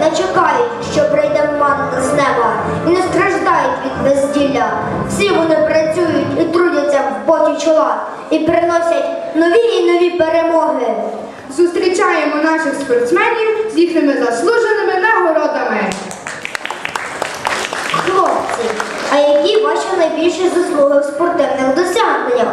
не чекають, що прийде манна з неба, і не страждають від безділля. Всі вони працюють і трудяться в поті чола, і приносять нові і нові перемоги. Зустрічаємо наших спортсменів з їхніми заслуженими нагородами. Хлопці, а які ваші найбільші заслуги в спортивних досягненнях?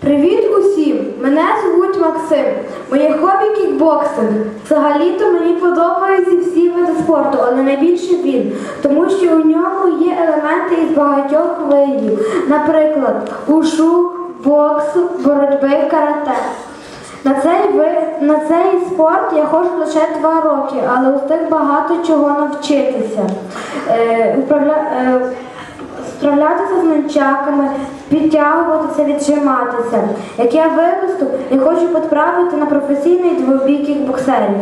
Привіт усім! Мене звуть Максим. Моє хобі кікбоксинг. Взагалі-то мені подобаються всі види спорту, але найбільше він, тому що у ньому є елементи із багатьох видів, наприклад, ушу, боксу, боротьби, карате. На цей, ви- на цей спорт я ходжу лише два роки, але встиг багато чого навчитися. Е, управля- е, справлятися з нунчаками, підтягуватися, віджиматися. Як я виросту, я хочу потрапити на професійний двобій кікбоксерів.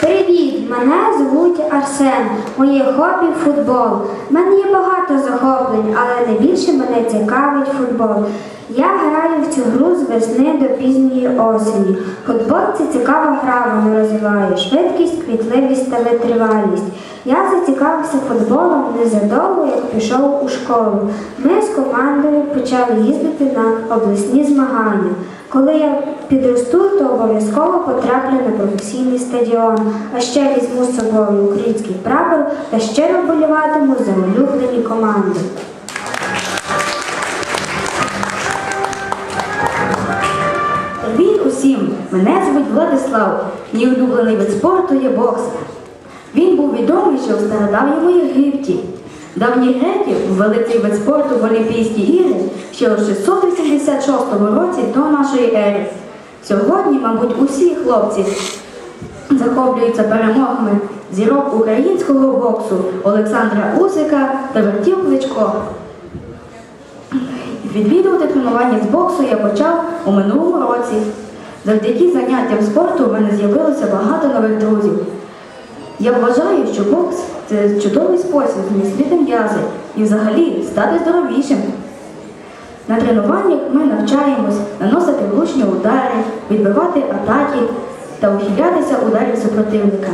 Привіт! Мене звуть Арсен. Моє хобі футбол. У мене є багато захоплень, але найбільше мене цікавить футбол. Я граю в цю гру з весни до пізньої осені. Футбол це цікава гра, вона розвиває швидкість, квітливість та витривалість. Я зацікавився футболом незадовго, як пішов у школу. Ми з командою почали їздити на обласні змагання. Коли я підросту, то обов'язково потраплю на професійний стадіон, а ще візьму з собою український прапор та щиро боліватиму за улюблені команди. Привіт усім! Мене звуть Владислав. Мій улюблений вид спорту є бокс. Він був відомий ще у стародавньому Єгипті. Давні греки ввели цей вид спорту в Олімпійські ігри ще у 686 році до нашої ери. Сьогодні, мабуть, усі хлопці захоплюються перемогами зірок українського боксу Олександра Усика та Вертів Кличко. Відвідувати тренування з боксу я почав у минулому році. Завдяки заняттям спорту в мене з'явилося багато нових друзів. Я вважаю, що бокс це чудовий спосіб зміцнити м'язи і взагалі стати здоровішим. На тренуваннях ми навчаємось наносити влучні удари, відбивати атаки та ухилятися ударів супротивника.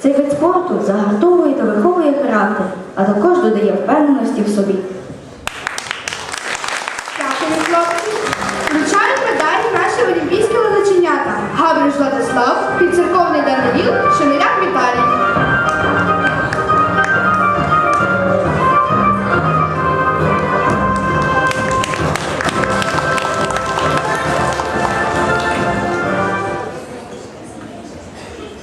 Цей вид спорту загартовує та виховує характер, а також додає впевненості в собі. Дякую, хлопці. Вручаю медалі наші олімпійські величенята. Гавриш Владислав, підцерковний Даниїл, Шеміряк